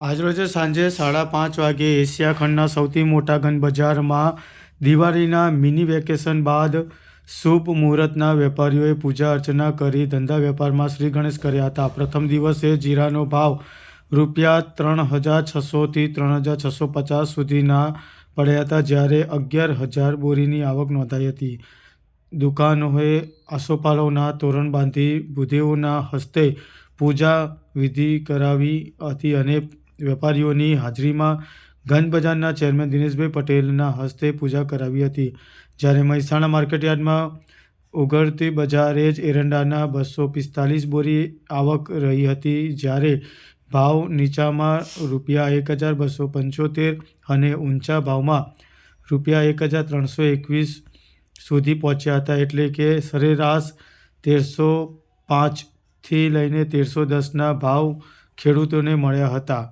આજરોજ સાંજે સાડા પાંચ વાગે એશિયા ખંડના સૌથી મોટા ગન બજારમાં દિવાળીના મિની વેકેશન બાદ શુભ મુહૂર્તના વેપારીઓએ પૂજા અર્ચના કરી ધંધા વેપારમાં શ્રી ગણેશ કર્યા હતા. પ્રથમ દિવસે જીરાનો ભાવ રૂપિયા ત્રણ હજાર છસોથી ત્રણ હજાર છસો પચાસ સુધીના પડ્યા હતા, જ્યારે અગિયાર હજાર બોરીની આવક નોંધાઈ હતી. દુકાનોએ આસોપાલવના તોરણ બાંધી ભૂદેવોના હસ્તે પૂજા વિધિ કરાવી હતી અને વેપારીઓની હાજરીમાં ગંજ બજારના ચેરમેન દિનેશભાઈ પટેલના હસ્તે પૂજા કરાવી હતી. જ્યારે મહેસાણા માર્કેટયાર્ડમાં ઉઘડતી બજારે જ એરંડાના બસો પિસ્તાલીસ બોરી આવક રહી હતી, જ્યારે ભાવ નીચામાં રૂપિયા એક હજાર બસો પંચોતેર અને ઊંચા ભાવમાં રૂપિયા એક હજાર ત્રણસો એકવીસ સુધી પહોંચ્યા હતા. એટલે કે સરેરાશ તેરસો પાંચથી લઈને તેરસો દસના ભાવ ખેડૂતોને મળ્યા હતા.